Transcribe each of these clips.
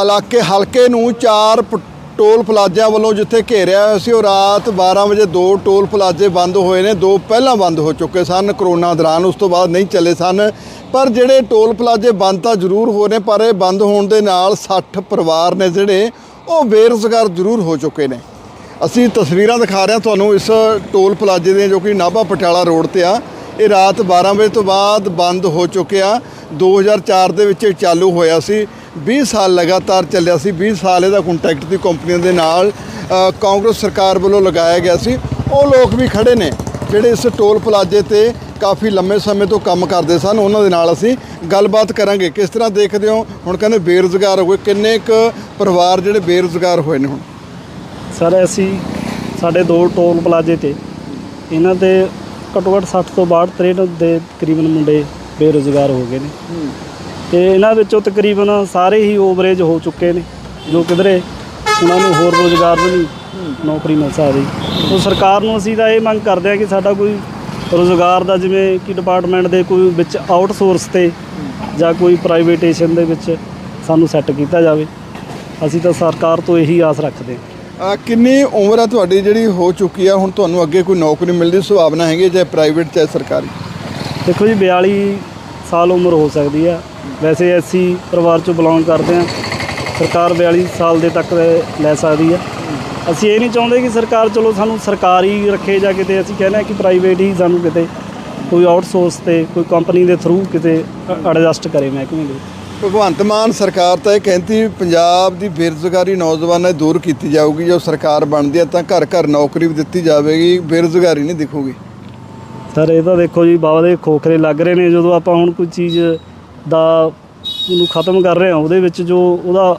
ਇਲਾਕੇ ਹਲਕੇ ਨੂੰ ਚਾਰ ਪ- ਟੋਲ ਪਲਾਜ਼ਿਆਂ ਵੱਲੋਂ ਜਿੱਥੇ ਘੇਰਿਆ ਹੋਇਆ ਸੀ, ਉਹ ਰਾਤ 12 ਵਜੇ ਦੋ ਟੋਲ ਪਲਾਜ਼ੇ ਬੰਦ ਹੋਏ ਨੇ, ਦੋ ਪਹਿਲਾਂ ਬੰਦ ਹੋ ਚੁੱਕੇ ਸਨ, ਕਰੋਨਾ ਦੌਰਾਨ ਉਸ ਤੋਂ ਬਾਅਦ ਨਹੀਂ ਚੱਲੇ ਸਨ। ਪਰ ਜਿਹੜੇ ਟੋਲ ਪਲਾਜ਼ੇ ਬੰਦ ਤਾਂ ਜ਼ਰੂਰ ਹੋਏ ਨੇ, ਪਰ ਇਹ ਬੰਦ ਹੋਣ ਦੇ ਨਾਲ 60 ਪਰਿਵਾਰ ਨੇ ਜਿਹੜੇ, ਉਹ ਬੇਰੁਜ਼ਗਾਰ ਜ਼ਰੂਰ ਹੋ ਚੁੱਕੇ ਨੇ। ਅਸੀਂ ਤਸਵੀਰਾਂ ਦਿਖਾ ਰਹੇ ਹਾਂ ਤੁਹਾਨੂੰ ਇਸ ਟੋਲ ਪਲਾਜ਼ੇ ਦੀਆਂ, ਜੋ ਕਿ ਨਾਭਾ ਪਟਿਆਲਾ ਰੋਡ ਤੇ ਆ। ਇਹ ਰਾਤ 12 ਵਜੇ ਤੋਂ ਬਾਅਦ ਬੰਦ ਹੋ ਚੁੱਕਿਆ 2004 ਦੇ ਵਿੱਚ ਇਹ ਚਾਲੂ ਹੋਇਆ ਸੀ। 20 ਸਾਲ ਲਗਾਤਾਰ ਚੱਲਿਆ ਸੀ 20 ਸਾਲ ਇਹਦਾ ਕੰਟੈਕਟ ਦੀ ਕੰਪਨੀਆਂ ਦੇ ਨਾਲ ਕਾਂਗਰਸ ਸਰਕਾਰ ਵੱਲੋਂ ਲਗਾਇਆ ਗਿਆ ਸੀ। ਉਹ ਲੋਕ ਵੀ ਖੜੇ ਨੇ ਜਿਹੜੇ ਇਸ ਟੋਲ ਪਲਾਜ਼ੇ ਤੇ ਕਾਫੀ ਲੰਮੇ ਸਮੇਂ ਤੋਂ ਕੰਮ ਕਰਦੇ ਸਨ ਉਹਨਾਂ ਦੇ ਨਾਲ ਅਸੀਂ ਗੱਲਬਾਤ ਕਰਾਂਗੇ। ਕਿਸ ਤਰ੍ਹਾਂ ਦੇਖਦੇ ਹੋ? ਹੁਣ ਕਹਿੰਦੇ ਬੇਰੁਜ਼ਗਾਰ ਹੋ ਗਏ। ਕਿੰਨੇ ਕੁ ਪਰਿਵਾਰ ਜਿਹੜੇ ਬੇਰੁਜ਼ਗਾਰ ਹੋਏ ਨੇ ਹੁਣ? ਸਰ ਅਸੀਂ ਸਾਡੇ ਦੋ ਟੋਲ ਪਲਾਜ਼ੇ ਤੇ ਇਹਨਾਂ ਤੇ ਘੱਟੋ ਘੱਟ 60 ਤੋਂ 62 63 ਦੇ ਤਕਰੀਬਨ ਮੁੰਡੇ ਬੇਰੁਜ਼ਗਾਰ ਹੋ ਗਏ ਨੇ। ਤੇ ਇਹਨਾਂ ਵਿੱਚੋਂ ਤਕਰੀਬਨ ਸਾਰੇ ਹੀ ਓਵਰੇਜ ਹੋ ਚੁੱਕੇ ਨੇ ਜੋ ਕਿਧਰੇ ਉਹਨਾਂ ਨੂੰ ਹੋਰ ਰੋਜ਼ਗਾਰ ਵੀ ਨਹੀਂ ਨੌਕਰੀ ਮਿਲ ਸਕਦੀ। ਉਹ ਸਰਕਾਰ ਨੂੰ ਅਸੀਂ ਤਾਂ ਇਹ ਮੰਗ ਕਰਦੇ ਹਾਂ ਕਿ ਸਾਡਾ ਕੋਈ ਰੋਜ਼ਗਾਰ ਦਾ ਜਿਵੇਂ ਕਿ ਡਿਪਾਰਟਮੈਂਟ ਦੇ ਕੋਈ ਵਿੱਚ ਆਊਟਸੋਰਸ ਤੇ ਜਾਂ ਕੋਈ ਪ੍ਰਾਈਵੇਟੇਸ਼ਨ ਦੇ ਵਿੱਚ ਸਾਨੂੰ ਸੈੱਟ ਕੀਤਾ ਜਾਵੇ। ਅਸੀਂ ਤਾਂ ਸਰਕਾਰ ਤੋਂ ਇਹੀ ਆਸ ਰੱਖਦੇ ਹਾਂ। ਅ, ਕਿੰਨੀ ਉਮਰ ਹੈ ਤੁਹਾਡੀ ਜਿਹੜੀ ਹੋ ਚੁੱਕੀ ਆ? ਹੁਣ ਤੁਹਾਨੂੰ ਅੱਗੇ ਕੋਈ ਨੌਕਰੀ ਮਿਲਣ ਦੀ ਸੰਭਾਵਨਾ ਹੈਗੀ ਚਾਹੇ ਪ੍ਰਾਈਵੇਟ ਚਾਹੇ ਸਰਕਾਰੀ? ਦੇਖੋ ਜੀ 42 ਸਾਲ ਉਮਰ ਹੋ ਸਕਦੀ ਆ। ਵੈਸੇ ਐਸੀ ਪਰਿਵਾਰ ਚੋਂ ਬਿਲੋਂਗ ਕਰਦੇ ਆ। ਸਰਕਾਰ 42 ਸਾਲ ਦੇ ਤੱਕ ਲੈ ਸਕਦੀ ਆ। ਅਸੀਂ ਇਹ ਨਹੀਂ ਚਾਹੁੰਦੇ ਕਿ ਸਰਕਾਰ ਚਲੋ ਸਾਨੂੰ ਸਰਕਾਰੀ ਰੱਖੇ ਜਾਂ ਕਿਤੇ। ਅਸੀਂ ਕਹਿੰਦੇ ਆ ਕਿ ਪ੍ਰਾਈਵੇਟ ਹੀ ਸਾਨੂੰ ਕਿਤੇ ਕੋਈ ਆਊਟਸੋਰਸ ਤੇ ਕੋਈ ਕੰਪਨੀ ਦੇ ਥਰੂ ਕਿਤੇ ਐਡਜਸਟ ਕਰੇ ਮਹਿਕਮੇ ਦੇ ਭਗਵੰਤ ਮਾਨ ਸਰਕਾਰ ਤਾਂ ਇਹ ਕਹਿੰਦੀ ਪੰਜਾਬ ਦੀ ਬੇਰੁਜ਼ਗਾਰੀ ਨੌਜਵਾਨਾਂ ਦੀ ਦੂਰ ਕੀਤੀ ਜਾਊਗੀ। ਜੋ ਸਰਕਾਰ ਬਣਦੀ ਹੈ ਤਾਂ ਘਰ ਘਰ ਨੌਕਰੀ ਵੀ ਦਿੱਤੀ ਜਾਵੇਗੀ, ਬੇਰੁਜ਼ਗਾਰੀ ਨਹੀਂ ਦਿਖੂਗੀ। ਸਰ ਇਹ ਤਾਂ ਦੇਖੋ ਜੀ ਬਾਬਾ ਦੇ ਖੋਖਰੇ ਲੱਗ ਰਹੇ ਨੇ। ਜਦੋਂ ਆਪਾਂ ਹੁਣ ਕੋਈ ਚੀਜ਼ ਦਾ ਉਹਨੂੰ ਖਤਮ ਕਰ ਰਹੇ ਹਾਂ ਉਹਦੇ ਵਿੱਚ ਜੋ ਉਹਦਾ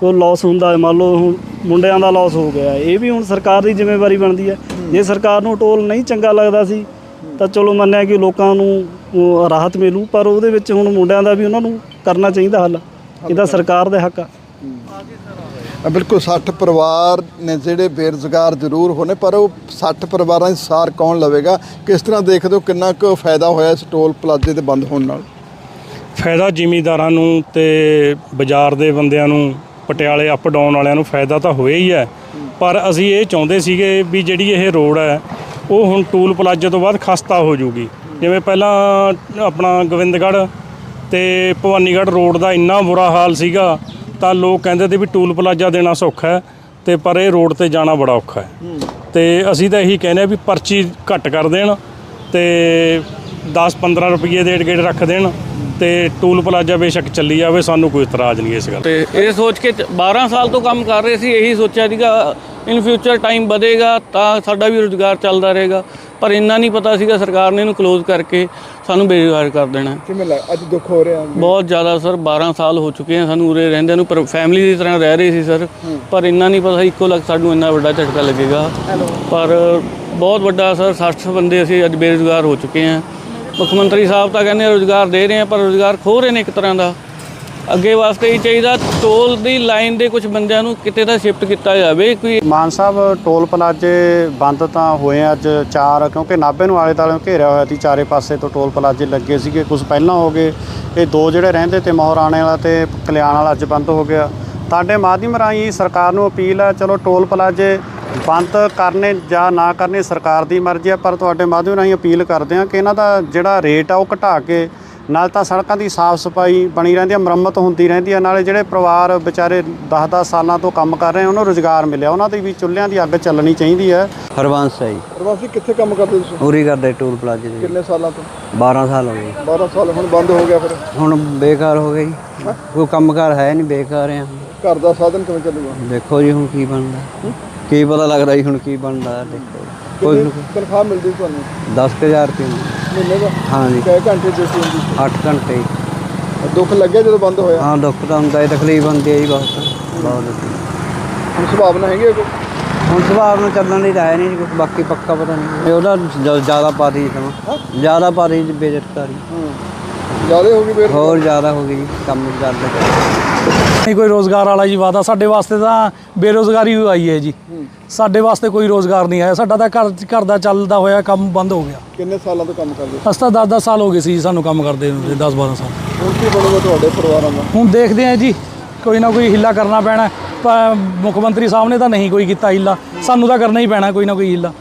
ਕੋਈ ਲਾਸ ਹੁੰਦਾ ਮੰਨ ਲਓ ਹੁਣ ਮੁੰਡਿਆਂ ਦਾ ਲਾਸ ਹੋ ਗਿਆ ਇਹ ਵੀ ਹੁਣ ਸਰਕਾਰ ਦੀ ਜ਼ਿੰਮੇਵਾਰੀ ਬਣਦੀ ਹੈ। ਜੇ ਸਰਕਾਰ ਨੂੰ ਟੋਲ ਨਹੀਂ ਚੰਗਾ ਲੱਗਦਾ ਸੀ ਤਾਂ ਚਲੋ ਮੰਨਿਆ ਕਿ ਲੋਕਾਂ ਨੂੰ ਰਾਹਤ ਮਿਲੂ ਪਰ ਉਹਦੇ ਵਿੱਚ ਹੁਣ ਮੁੰਡਿਆਂ ਦਾ ਵੀ ਉਹਨਾਂ ਨੂੰ ਕਰਨਾ ਚਾਹੀਦਾ ਹੱਲ। ਇਹਦਾ ਸਰਕਾਰ ਦੇ ਹੱਕ ਆ। ਬਿਲਕੁਲ 60 ਪਰਿਵਾਰ ਨੇ ਜਿਹੜੇ ਬੇਰੁਜ਼ਗਾਰ ਜ਼ਰੂਰ ਹੋਣੇ, ਪਰ ਉਹ 60 ਪਰਿਵਾਰਾਂ ਦੀ ਸਾਰ ਕੌਣ ਲਵੇਗਾ? ਕਿਸ ਤਰ੍ਹਾਂ ਦੇਖਦੇ ਹੋ ਕਿੰਨਾ ਕੁ ਫਾਇਦਾ ਹੋਇਆ ਇਸ ਟੋਲ ਪਲਾਜ਼ੇ ਦੇ ਬੰਦ ਹੋਣ ਨਾਲ? ਫਾਇਦਾ ਜ਼ਿਮੀਦਾਰਾਂ ਨੂੰ ਤੇ ਬਾਜ਼ਾਰ ਦੇ ਬੰਦਿਆਂ ਨੂੰ, ਪਟਿਆਲੇ ਅਪ ਡਾਊਨ ਵਾਲਿਆਂ ਨੂੰ ਫਾਇਦਾ ਤਾਂ ਹੋਇਆ ਹੀ ਹੈ। ਪਰ ਅਸੀਂ ਇਹ ਚਾਹੁੰਦੇ ਸੀਗੇ ਵੀ ਜਿਹੜੀ ਇਹ ਰੋਡ ਹੈ, ਉਹ ਹੁਣ ਟੂਲ ਪਲਾਜ਼ੇ ਤੋਂ ਬਾਅਦ ਖਸਤਾ ਹੋ ਜੂਗੀ ਜਿਵੇਂ ਪਹਿਲਾਂ ਆਪਣਾ ਗੋਬਿੰਦਗੜ੍ਹ ਤੇ ਭਵਾਨੀਗੜ੍ਹ ਰੋਡ ਦਾ ਇੰਨਾ ਬੁਰਾ ਹਾਲ ਸੀਗਾ ਤਾਂ ਲੋਕ ਕਹਿੰਦੇ ਤੇ ਵੀ ਟੂਲ ਪਲਾਜ਼ਾ ਦੇਣਾ ਸੌਖਾ ਹੈ ਤੇ ਪਰ ਇਹ ਰੋਡ ਤੇ ਜਾਣਾ ਬੜਾ ਔਖਾ ਹੈ। ਤੇ ਅਸੀਂ ਤਾਂ ਇਹੀ ਕਹਿੰਦੇ ਆ ਵੀ ਪਰਚੀ ਘੱਟ ਕਰ ਦੇਣ ਤੇ 10-15 ਰੁਪਏ ਦੇ ਗੇੜ ਰੱਖ ਦੇਣ ਤੇ ਟੂਲ ਪਲਾਜ਼ਾ ਬੇਸ਼ੱਕ ਚੱਲੀ ਜਾਵੇ, ਸਾਨੂੰ ਕੋਈ ਇਤਰਾਜ਼ ਨਹੀਂ ਇਸ ਗੱਲ ਤੇ। ਇਹ ਸੋਚ ਕੇ ਚ- 12 ਸਾਲ ਤੋਂ ਕੰਮ ਕਰ ਰਹੇ ਸੀ, ਇਹੀ ਸੋਚਿਆ ਸੀਗਾ ਇਨ ਫਿਊਚਰ ਟਾਈਮ ਵਧੇਗਾ ਤਾਂ ਸਾਡਾ ਵੀ ਰੋਜ਼ਗਾਰ ਚੱਲਦਾ ਰਹੇਗਾ। ਪਰ ਇੰਨਾ ਨਹੀਂ ਪਤਾ ਸੀਗਾ ਸਰਕਾਰ ਨੇ ਇਹਨੂੰ ਕਲੋਜ਼ ਕਰਕੇ ਸਾਨੂੰ ਬੇਰੁਜ਼ਗਾਰ ਕਰ ਦੇਣਾ। ਕਿਵੇਂ ਲੱਗ ਅੱਜ ਦੁੱਖ ਹੋ ਰਿਹਾ ਬਹੁਤ ਜ਼ਿਆਦਾ ਸਰ 12 ਸਾਲ ਹੋ ਚੁੱਕੇ ਆ ਸਾਨੂੰ ਉਰੇ ਰਹਿੰਦਿਆਂ ਨੂੰ ਪਰ ਫੈਮਿਲੀ ਦੀ ਤਰ੍ਹਾਂ ਰਹਿ ਰਹੇ ਸੀ ਸਰ। ਪਰ ਇੰਨਾ ਨਹੀਂ ਪਤਾ ਸੀ ਇੱਕੋ ਲੱਖ ਸਾਨੂੰ ਇੰਨਾ ਵੱਡਾ ਝਟਕਾ ਲੱਗੇਗਾ। ਪਰ ਬਹੁਤ ਵੱਡਾ ਸਰ 60 ਬੰਦੇ ਅਸੀਂ ਅੱਜ ਬੇਰੁਜ਼ਗਾਰ ਹੋ ਚੁੱਕੇ ਆ। ਮੁੱਖ ਮੰਤਰੀ ਸਾਹਿਬ ਤਾਂ ਕਹਿੰਦੇ ਰੋਜ਼ਗਾਰ ਦੇ ਰਹੇ ਆ ਪਰ ਰੋਜ਼ਗਾਰ ਖੋ ਰਹੇ ਨੇ ਇੱਕ ਤਰ੍ਹਾਂ ਦਾ। ਅੱਗੇ ਵਾਸਤੇ ਹੀ ਚਾਹੀਦਾ, ਟੋਲ ਦੀ ਲਾਈਨ ਦੇ ਕੁਝ ਬੰਦਿਆਂ ਨੂੰ ਕਿਤੇ ਤਾਂ ਸ਼ਿਫਟ ਕੀਤਾ ਜਾਵੇ, ਕੋਈ ਮਾਨ ਸਾਹਿਬ, ਟੋਲ ਪਲਾਜ਼ੇ ਬੰਦ ਤਾਂ ਹੋਏ ਆ ਅੱਜ ਚਾਰ, ਕਿਉਂਕਿ ਨਾਭੇ ਨੂੰ ਆਲੇ ਦੁਆਲੇ ਘੇਰਿਆ ਹੋਇਆ ਸੀ, ਚਾਰੇ ਪਾਸੇ ਤੋਂ ਟੋਲ ਪਲਾਜ਼ੇ ਲੱਗੇ ਸੀਗੇ ਕੁਝ ਪਹਿਲਾਂ ਹੋ ਗਏ। ਇਹ ਦੋ ਜਿਹੜੇ ਰਹਿੰਦੇ ਤੇ ਮੋਹਰਾਣੇ ਵਾਲਾ ਤੇ ਕਲਿਆਣ ਵਾਲਾ ਅੱਜ ਬੰਦ ਹੋ ਗਿਆ। ਤੁਹਾਡੇ ਮਾਧਿਅਮ ਰਾਹੀਂ ਸਰਕਾਰ ਨੂੰ ਅਪੀਲ ਹੈ, ਚਲੋ ਟੋਲ ਪਲਾਜ਼ੇ ਬੰਦ ਕਰਨੇ ਜਾਂ ਨਾ ਕਰਨੇ ਸਰਕਾਰ ਦੀ ਮਰਜ਼ੀ ਹੈ, ਪਰ ਤੁਹਾਡੇ ਮਾਧਿਅਮ ਰਾਹੀਂ ਅਪੀਲ ਕਰਦੇ ਹਾਂ ਕਿ ਇਹਨਾਂ ਦਾ ਜਿਹੜਾ ਰੇਟ ਆ ਉਹ ਘਟਾ ਕੇ ਨਾਲ ਤਾਂ ਸੜਕਾਂ ਦੀ ਸਾਫ਼ ਸਫ਼ਾਈ ਬਣੀ ਰਹਿੰਦੀ ਹੈ ਮੁਰੰਮਤ ਹੁੰਦੀ ਰਹਿੰਦੀ ਹੈ ਨਾਲੇ ਜਿਹੜੇ ਪਰਿਵਾਰ ਵਿਚਾਰੇ 10-10 ਸਾਲਾਂ ਤੋਂ ਕੰਮ ਕਰ ਰਹੇ ਉਹਨਾਂ ਨੂੰ ਰੁਜ਼ਗਾਰ ਮਿਲਿਆ ਉਹਨਾਂ ਦੀ ਵੀ ਚੁੱਲ੍ਹਿਆਂ ਦੀ ਅੱਗ ਚੱਲਣੀ ਚਾਹੀਦੀ ਹੈ ਹਰਵੰਸ ਹੈ ਜੀ। ਪ੍ਰਵਾਸੀ ਕਿੱਥੇ ਕੰਮ ਕਰਦੇ ਤੁਸੀਂ? ਪੂਰੀ ਕਰਦੇ ਟੂਲ ਪਲਾਜ਼ੇ ਦੇ ਕਿੰਨੇ ਸਾਲਾਂ ਤੋਂ? 12 ਸਾਲ ਹੋ ਗਏ। 12 ਸਾਲ ਹੁਣ ਬੰਦ ਹੋ ਗਿਆ ਫਿਰ? ਹੁਣ ਬੇਕਾਰ ਹੋ ਗਈ ਕੋਈ ਕੰਮਕਾਰ ਹੈ ਨਹੀਂ ਬੇਕਾਰ ਆ। ਘਰ ਦਾ ਸਾਧਨ ਕਿਵੇਂ ਚੱਲੂਗਾ? ਦੇਖੋ ਜੀ ਹੁਣ ਕੀ ਬਣਦਾ। ਕੀ ਪਤਾ ਲੱਗਦਾ ਜੀ ਹੁਣ ਕੀ ਬਣਦਾ ਦੇਖੋ। ਕੋਈ ਤਨਖਾਹ ਮਿਲਦੀ ਤੁਹਾਨੂੰ? 10000 ਰੁਪਏ। ਮਹੀਨੇ ਦਾ? ਕਈ ਘੰਟੇ ਹੁੰਦੀ 8 ਘੰਟੇ। ਜੀ। ਸੀ ਦੁੱਖ ਲੱਗਿਆ ਜਦੋਂ ਬੰਦ ਹੋਇਆ? ਹਾਂ ਦੁੱਖ ਤਾਂ ਹੁੰਦਾ ਹੈ ਤਕਲੀਫ ਹੁੰਦੀ ਹੈ ਜੀ ਬਹੁਤ ਬਹੁਤ ਹੁਣ ਸੰਭਾਵਨਾ ਹੈਗੀ ਹੈ ਕੋਈ? ਹੁਣ ਸੁਭਾਅ ਨੂੰ ਚੱਲਣ ਦੀ ਤਾਂ ਹੈ ਨਹੀਂ ਜੀ ਕੁਛ ਬਾਕੀ ਪੱਕਾ ਪਤਾ ਨਹੀਂ। ਇਹ ਉਹਦਾ ਜ਼ਿਆਦਾ ਪਾਤੀ ਸਮਾਂ। ਜ਼ਿਆਦਾ ਪਾਤੀ ਜੀ ਬੇਜਟਕਾਰੀ ਜ਼ਿਆਦਾ ਹੋ ਗਈ ਬੇਰ ਹੋਰ ਜ਼ਿਆਦਾ ਹੋ ਗਈ ਕੰਮ ਜ਼ਿਆਦਾ ਨਹੀਂ ਕੋਈ ਰੋਜ਼ਗਾਰ ਵਾਲਾ ਜੀ ਵਾਦਾ। ਸਾਡੇ ਵਾਸਤੇ ਤਾਂ ਬੇਰੋਜ਼ਗਾਰੀ ਹੋਈ ਆਈ ਹੈ ਜੀ। ਸਾਡੇ ਵਾਸਤੇ ਕੋਈ ਰੋਜ਼ਗਾਰ ਨਹੀਂ ਆਇਆ। ਸਾਡਾ ਤਾਂ ਘਰ ਘਰ ਦਾ ਚੱਲਦਾ ਹੋਇਆ ਕੰਮ ਬੰਦ ਹੋ ਗਿਆ। ਕਿੰਨੇ ਸਾਲਾਂ ਤੋਂ ਕੰਮ ਕਰਦੇ? ਅਸੀਂ ਤਾਂ 10-10 ਸਾਲ ਹੋ ਗਏ ਸੀ ਜੀ ਸਾਨੂੰ ਕੰਮ ਕਰਦੇ ਨੂੰ 10-12 ਸਾਲ। ਹੁਣ ਕੀ ਬਣੂਗਾ ਤੁਹਾਡੇ ਪਰਿਵਾਰਾਂ ਦਾ? ਹੁਣ ਦੇਖਦੇ ਹਾਂ ਜੀ। ਕੋਈ ਨਾ ਕੋਈ ਹਿੱਲਾ ਕਰਨਾ ਪੈਣਾ। ਪਰ ਮੁੱਖ ਮੰਤਰੀ ਸਾਹਿਬ ਨੇ ਤਾਂ ਨਹੀਂ ਕੋਈ ਕੀਤਾ ਹਿੱਲਾ। ਸਾਨੂੰ ਤਾਂ ਕਰਨਾ ਹੀ ਪੈਣਾ ਕੋਈ ਨਾ ਕੋਈ ਹਿੱਲਾ।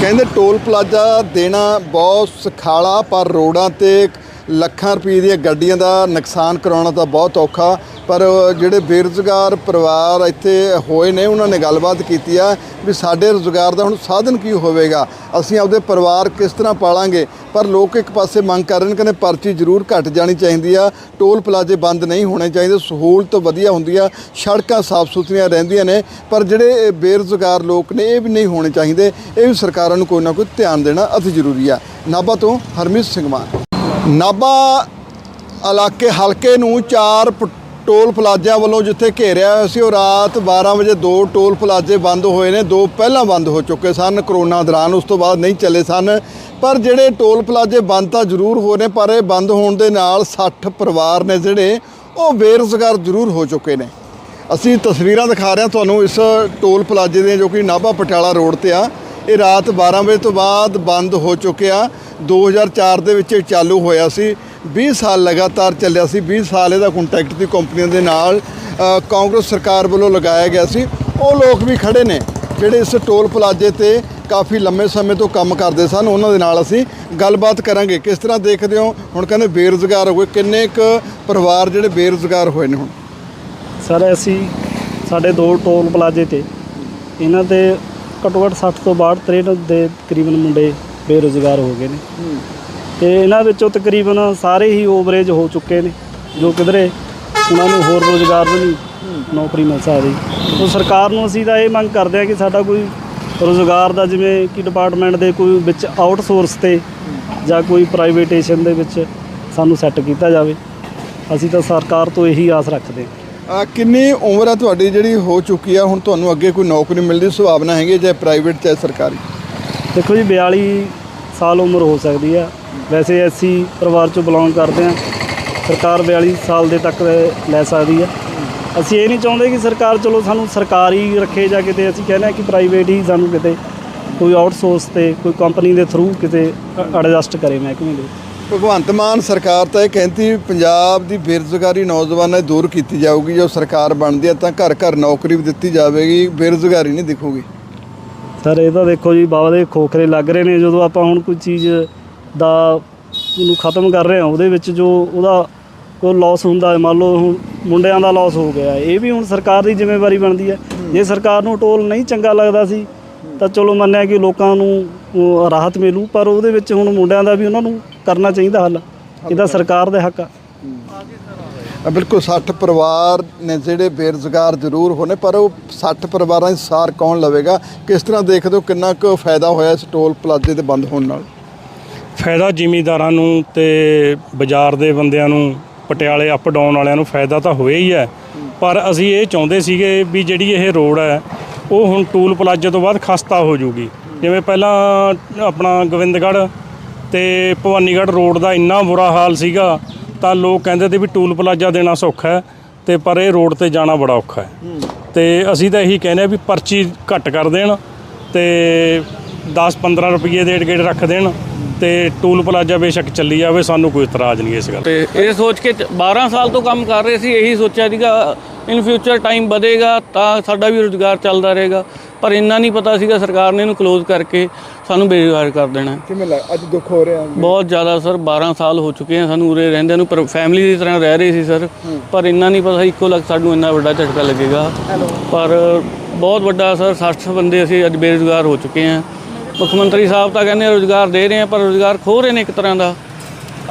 ਕਹਿੰਦੇ ਟੋਲ ਪਲਾਜ਼ਾ ਦੇਣਾ ਬਹੁਤ ਸਖਾਲਾ ਪਰ ਰੋਡਾਂ ਤੇ ਲੱਖਾਂ ਰੁਪਏ ਦੀਆਂ ਗੱਡੀਆਂ ਦਾ ਨੁਕਸਾਨ ਕਰਾਉਣਾ ਤਾਂ ਬਹੁਤ ਔਖਾ, ਪਰ ਜਿਹੜੇ ਬੇਰੁਜ਼ਗਾਰ ਪਰਿਵਾਰ ਇੱਥੇ ਹੋਏ ਨੇ, ਉਹਨਾਂ ਨੇ ਗੱਲਬਾਤ ਕੀਤੀ ਆ ਵੀ ਸਾਡੇ ਰੁਜ਼ਗਾਰ ਦਾ ਹੁਣ ਸਾਧਨ ਕੀ ਹੋਵੇਗਾ, ਅਸੀਂ ਆਪਦੇ ਪਰਿਵਾਰ ਕਿਸ ਤਰ੍ਹਾਂ ਪਾਲਾਂਗੇ? ਪਰ ਲੋਕ ਇੱਕ ਪਾਸੇ ਮੰਗ ਕਰ ਰਹੇ ਨੇ, ਕਹਿੰਦੇ ਪਰਚੀ ਜ਼ਰੂਰ ਘਟ ਜਾਣੀ ਚਾਹੀਦੀ ਆ, ਟੋਲ ਪਲਾਜ਼ੇ ਬੰਦ ਨਹੀਂ ਹੋਣੇ ਚਾਹੀਦੇ, ਸਹੂਲਤ ਵਧੀਆ ਹੁੰਦੀ ਆ, ਸੜਕਾਂ ਸਾਫ਼ ਸੁਥਰੀਆਂ ਰਹਿੰਦੀਆਂ ਨੇ, ਪਰ ਜਿਹੜੇ ਬੇਰੁਜ਼ਗਾਰ ਲੋਕ ਨੇ, ਇਹ ਵੀ ਨਹੀਂ ਹੋਣੇ ਚਾਹੀਦੇ, ਇਹ ਵੀ ਸਰਕਾਰਾਂ ਨੂੰ ਕੋਈ ਨਾ ਕੋਈ ਧਿਆਨ ਦੇਣਾ ਅਤਿ ਜ਼ਰੂਰੀ ਆ। ਨਾਭਾ ਤੋਂ ਹਰਮੀਤ ਸਿੰਘ ਮਾਨ। ਨਾਭਾ ਇਲਾਕੇ ਹਲਕੇ ਨੂੰ ਚਾਰ ਪ- ਟੋਲ ਪਲਾਜ਼ਿਆਂ ਵੱਲੋਂ ਜਿੱਥੇ ਘੇਰਿਆ ਹੋਇਆ ਸੀ, ਉਹ ਰਾਤ 12 ਵਜੇ ਦੋ ਟੋਲ ਪਲਾਜ਼ੇ ਬੰਦ ਹੋਏ ਨੇ, ਦੋ ਪਹਿਲਾਂ ਬੰਦ ਹੋ ਚੁੱਕੇ ਸਨ, ਕਰੋਨਾ ਦੌਰਾਨ ਉਸ ਤੋਂ ਬਾਅਦ ਨਹੀਂ ਚੱਲੇ ਸਨ। ਪਰ ਜਿਹੜੇ ਟੋਲ ਪਲਾਜ਼ੇ ਬੰਦ ਤਾਂ ਜ਼ਰੂਰ ਹੋਏ ਨੇ, ਪਰ ਇਹ ਬੰਦ ਹੋਣ ਦੇ ਨਾਲ 60 ਪਰਿਵਾਰ ਨੇ ਜਿਹੜੇ, ਉਹ ਬੇਰੁਜ਼ਗਾਰ ਜ਼ਰੂਰ ਹੋ ਚੁੱਕੇ ਨੇ। ਅਸੀਂ ਤਸਵੀਰਾਂ ਦਿਖਾ ਰਹੇ ਹਾਂ ਤੁਹਾਨੂੰ ਇਸ ਟੋਲ ਪਲਾਜ਼ੇ ਦੀਆਂ, ਜੋ ਕਿ ਨਾਭਾ ਪਟਿਆਲਾ ਰੋਡ ਤੇ ਆ। ਇਹ ਰਾਤ 12 ਵਜੇ ਤੋਂ ਬਾਅਦ ਬੰਦ ਹੋ ਚੁੱਕਿਆ। 2004 ਦੇ ਵਿੱਚ ਇਹ ਚਾਲੂ ਹੋਇਆ ਸੀ। 20 ਸਾਲ ਲਗਾਤਾਰ ਚੱਲਿਆ ਸੀ। 20 ਸਾਲ ਇਹਦਾ ਕੰਟੈਕਟ ਦੀ ਕੰਪਨੀਆਂ ਦੇ ਨਾਲ ਕਾਂਗਰਸ ਸਰਕਾਰ ਵੱਲੋਂ ਲਗਾਇਆ ਗਿਆ ਸੀ। ਉਹ ਲੋਕ ਵੀ ਖੜੇ ਨੇ, ਜਿਹੜੇ ਇਸ ਟੋਲ ਪਲਾਜ਼ੇ ਤੇ ਕਾਫੀ ਲੰਮੇ ਸਮੇਂ ਤੋਂ ਕੰਮ ਕਰਦੇ ਸਨ। ਉਹਨਾਂ ਦੇ ਨਾਲ ਅਸੀਂ ਗੱਲਬਾਤ ਕਰਾਂਗੇ। ਕਿਸ ਤਰ੍ਹਾਂ ਦੇਖਦੇ ਹੋ? ਹੁਣ ਕਹਿੰਦੇ ਬੇਰੁਜ਼ਗਾਰ ਹੋ ਗਏ। ਕਿੰਨੇ ਕੁ ਪਰਿਵਾਰ ਜਿਹੜੇ ਬੇਰੁਜ਼ਗਾਰ ਹੋਏ ਨੇ ਹੁਣ? ਸਰ, ਅਸੀਂ ਸਾਡੇ ਦੋ ਟੋਲ ਪਲਾਜ਼ੇ ਤੇ, ਇਹਨਾਂ ਤੇ ਘੱਟੋ ਘੱਟ 60 ਤੋਂ 62 63 ਦੇ ਤਕਰੀਬਨ ਮੁੰਡੇ ਬੇਰੁਜ਼ਗਾਰ ਹੋ ਗਏ ਨੇ। ਤੇ ਇਹਨਾਂ ਵਿੱਚੋਂ ਤਕਰੀਬਨ ਸਾਰੇ ਹੀ ਓਵਰੇਜ ਹੋ ਚੁੱਕੇ ਨੇ, ਜੋ ਕਿਧਰੇ ਉਹਨਾਂ ਨੂੰ ਹੋਰ ਰੋਜ਼ਗਾਰ ਵੀ ਨਹੀਂ ਨੌਕਰੀ ਮਿਲ ਸਕਦੀ ਤੋਂ ਸਰਕਾਰ ਨੂੰ ਅਸੀਂ ਤਾਂ ਇਹ ਮੰਗ ਕਰਦੇ ਆ ਕਿ ਸਾਡਾ ਕੋਈ ਰੋਜ਼ਗਾਰ ਦਾ ਜਿਵੇਂ ਕਿ ਡਿਪਾਰਟਮੈਂਟ ਦੇ ਕੋਈ ਵਿੱਚ ਆਊਟਸੋਰਸ ਤੇ ਜਾਂ ਕੋਈ ਪ੍ਰਾਈਵੇਟੇਸ਼ਨ ਦੇ ਵਿੱਚ ਸਾਨੂੰ ਸੈੱਟ ਕੀਤਾ ਜਾਵੇ। ਅਸੀਂ ਤਾਂ ਸਰਕਾਰ ਤੋਂ ਇਹੀ ਆਸ ਰੱਖਦੇ ਹਾਂ। ਆ ਕਿੰਨੀ ਉਮਰ ਹੈ ਤੁਹਾਡੀ ਜਿਹੜੀ ਹੋ ਚੁੱਕੀ ਆ? ਹੁਣ ਤੁਹਾਨੂੰ ਅੱਗੇ ਕੋਈ ਨੌਕਰੀ ਮਿਲਣ ਦੀ ਸੰਭਾਵਨਾ ਹੈਗੀ ਹੈ, ਚਾਹੇ ਪ੍ਰਾਈਵੇਟ ਚਾਹੇ ਸਰਕਾਰੀ? ਦੇਖੋ ਜੀ 42 ਸਾਲ ਉਮਰ ਹੋ ਸਕਦੀ ਆ। ਵੈਸੇ ਐਸੀ ਪਰਿਵਾਰ ਚੋਂ ਬਿਲੋਂਗ ਕਰਦੇ ਆ। ਸਰਕਾਰ 42 ਸਾਲ ਦੇ ਤੱਕ ਲੈ ਸਕਦੀ ਆ। ਅਸੀਂ ਇਹ ਨਹੀਂ ਚਾਹੁੰਦੇ ਕਿ ਸਰਕਾਰ ਚਲੋ ਸਾਨੂੰ ਸਰਕਾਰੀ ਰੱਖੇ ਜਾਂ ਕਿਤੇ ਅਸੀਂ ਕਹਿੰਦੇ ਆ ਕਿ ਪ੍ਰਾਈਵੇਟ ਹੀ ਸਾਨੂੰ ਕਿਤੇ ਕੋਈ ਆਊਟਸੋਰਸ ਤੇ ਕੋਈ ਕੰਪਨੀ ਦੇ ਥਰੂ ਕਿਤੇ ਐਡਜਸਟ ਕਰੇ ਮਹਿਕਮੇ ਦੇ। ਭਗਵੰਤ ਮਾਨ ਸਰਕਾਰ ਤਾਂ ਇਹ ਕਹਿੰਦੀ ਵੀ ਪੰਜਾਬ ਦੀ ਬੇਰੁਜ਼ਗਾਰੀ ਨੌਜਵਾਨਾਂ ਦੀ ਦੂਰ ਕੀਤੀ ਜਾਊਗੀ, ਜੋ ਸਰਕਾਰ ਬਣਦੀ ਹੈ ਤਾਂ ਘਰ ਘਰ ਨੌਕਰੀ ਵੀ ਦਿੱਤੀ ਜਾਵੇਗੀ, ਬੇਰੁਜ਼ਗਾਰੀ ਨਹੀਂ ਦਿਖੂਗੀ। ਸਰ, ਇਹ ਤਾਂ ਦੇਖੋ ਜੀ, ਬਾਬਾ ਦੇ ਖੋਖਰੇ ਲੱਗ ਰਹੇ ਨੇ, ਜਦੋਂ ਆਪਾਂ ਹੁਣ ਕੋਈ ਚੀਜ਼ ਦਾ ਉਹਨੂੰ ਖਤਮ ਕਰ ਰਹੇ ਹਾਂ, ਉਹਦੇ ਵਿੱਚ ਜੋ ਉਹਦਾ ਕੋਈ ਲਾਸ ਹੁੰਦਾ ਮੰਨ ਲਓ ਹੁਣ ਮੁੰਡਿਆਂ ਦਾ ਲਾਸ ਹੋ ਗਿਆ, ਇਹ ਵੀ ਹੁਣ ਸਰਕਾਰ ਦੀ ਜ਼ਿੰਮੇਵਾਰੀ ਬਣਦੀ ਹੈ। ਜੇ ਸਰਕਾਰ ਨੂੰ ਟੋਲ ਨਹੀਂ ਚੰਗਾ ਲੱਗਦਾ ਸੀ, ਤਾਂ ਚਲੋ ਮੰਨਿਆ ਕਿ ਲੋਕਾਂ ਨੂੰ ਰਾਹਤ ਮਿਲੂ, ਪਰ ਉਹਦੇ ਵਿੱਚ ਹੁਣ ਮੁੰਡਿਆਂ ਦਾ ਵੀ ਉਹਨਾਂ ਨੂੰ ਕਰਨਾ ਚਾਹੀਦਾ ਹੱਲ। ਇਹ ਤਾਂ ਸਰਕਾਰ ਦੇ ਹੱਕ ਆ। ਬਿਲਕੁਲ 60 ਪਰਿਵਾਰ ਨੇ ਜਿਹੜੇ ਬੇਰੁਜ਼ਗਾਰ ਜ਼ਰੂਰ ਹੋਣੇ ਪਰ ਉਹ 60 ਪਰਿਵਾਰਾਂ ਦੀ ਸਾਰ ਕੌਣ ਲਵੇਗਾ? ਕਿਸ ਤਰ੍ਹਾਂ ਦੇਖਦੇ ਹੋ ਕਿੰਨਾ ਕੁ ਫਾਇਦਾ ਹੋਇਆ ਇਸ ਟੋਲ ਪਲਾਜ਼ੇ ਦੇ ਬੰਦ ਹੋਣ ਨਾਲ? ਫਾਇਦਾ ਜ਼ਿਮੀਂਦਾਰਾਂ ਨੂੰ ਤੇ ਬਾਜ਼ਾਰ ਦੇ ਬੰਦਿਆਂ ਨੂੰ ਪਟਿਆਲੇ ਅਪ ਡਾਊਨ ਵਾਲਿਆਂ ਨੂੰ ਫਾਇਦਾ ਤਾਂ ਹੋਇਆ ਹੀ ਹੈ। ਪਰ ਅਸੀਂ ਇਹ ਚਾਹੁੰਦੇ ਸੀਗੇ ਵੀ ਜਿਹੜੀ ਇਹ ਰੋਡ ਹੈ ਉਹ ਹੁਣ ਟੂਲ ਪਲਾਜ਼ੇ ਤੋਂ ਬਾਅਦ ਖਸਤਾ ਹੋ ਜੂਗੀ। ਜਿਵੇਂ ਪਹਿਲਾਂ ਆਪਣਾ ਗੋਬਿੰਦਗੜ੍ਹ ਤੇ ਭਵਾਨੀਗੜ੍ਹ ਰੋਡ ਦਾ ਇੰਨਾ ਬੁਰਾ ਹਾਲ ਸੀਗਾ ਤਾਂ ਲੋਕ ਕਹਿੰਦੇ ਤੇ ਵੀ ਟੂਲ ਪਲਾਜ਼ਾ ਦੇਣਾ ਸੌਖਾ ਹੈ ਤੇ ਪਰ ਇਹ ਰੋਡ ਤੇ ਜਾਣਾ ਬੜਾ ਔਖਾ ਹੈ ਤੇ ਅਸੀਂ ਤਾਂ ਇਹੀ ਕਹਿੰਦੇ ਆ ਵੀ ਪਰਚੀ ਘੱਟ ਕਰ ਦੇਣ ਤੇ 10-15 ਰੁਪਏ ਦੇ ਗੇੜ ਰੱਖ ਦੇਣ ਤੇ ਟੂਲ ਪਲਾਜ਼ਾ ਬੇਸ਼ੱਕ ਚੱਲੀ ਜਾਵੇ ਸਾਨੂੰ ਕੋਈ ਇਤਰਾਜ਼ ਨਹੀਂ ਇਸ ਗੱਲ ਤੇ। ਇਹ ਸੋਚ ਕੇ ਚ- 12 ਸਾਲ ਤੋਂ ਕੰਮ ਕਰ ਰਹੇ ਸੀ ਇਹੀ ਸੋਚਿਆ ਸੀਗਾ ਇਨ ਫਿਊਚਰ ਟਾਈਮ ਵਧੇਗਾ ਤਾਂ ਸਾਡਾ ਵੀ ਰੁਜ਼ਗਾਰ ਚੱਲਦਾ ਰਹੇਗਾ। ਪਰ ਇੰਨਾ ਨਹੀਂ ਪਤਾ ਸੀਗਾ ਸਰਕਾਰ ਨੇ ਇਹਨੂੰ ਕਲੋਜ਼ ਕਰਕੇ ਸਾਨੂੰ ਬੇਰੁਜ਼ਗਾਰ ਕਰ ਦੇਣਾ ਕਿਵੇਂ ਲੱਗ ਅੱਜ ਦੁੱਖ ਹੋ ਰਿਹਾ ਬਹੁਤ ਜ਼ਿਆਦਾ ਸਰ 12 ਸਾਲ ਹੋ ਚੁੱਕੇ ਆ ਸਾਨੂੰ ਉਰੇ ਰਹਿੰਦਿਆਂ ਨੂੰ ਪਰ ਫੈਮਿਲੀ ਦੀ ਤਰ੍ਹਾਂ ਰਹਿ ਰਹੇ ਸੀ ਸਰ। ਪਰ ਇੰਨਾ ਨਹੀਂ ਪਤਾ ਸੀ ਇੱਕੋ ਲੱਖ ਸਾਨੂੰ ਇੰਨਾ ਵੱਡਾ ਝਟਕਾ ਲੱਗੇਗਾ। ਪਰ ਬਹੁਤ ਵੱਡਾ ਸਰ 60 ਬੰਦੇ ਅਸੀਂ ਅੱਜ ਬੇਰੁਜ਼ਗਾਰ ਹੋ ਚੁੱਕੇ ਆ ਮੁੱਖ ਮੰਤਰੀ ਸਾਹਿਬ ਤਾਂ ਕਹਿੰਦੇ ਰੋਜ਼ਗਾਰ ਦੇ ਰਹੇ ਆ ਪਰ ਰੋਜ਼ਗਾਰ ਖੋ ਰਹੇ ਨੇ ਇੱਕ ਤਰ੍ਹਾਂ ਦਾ।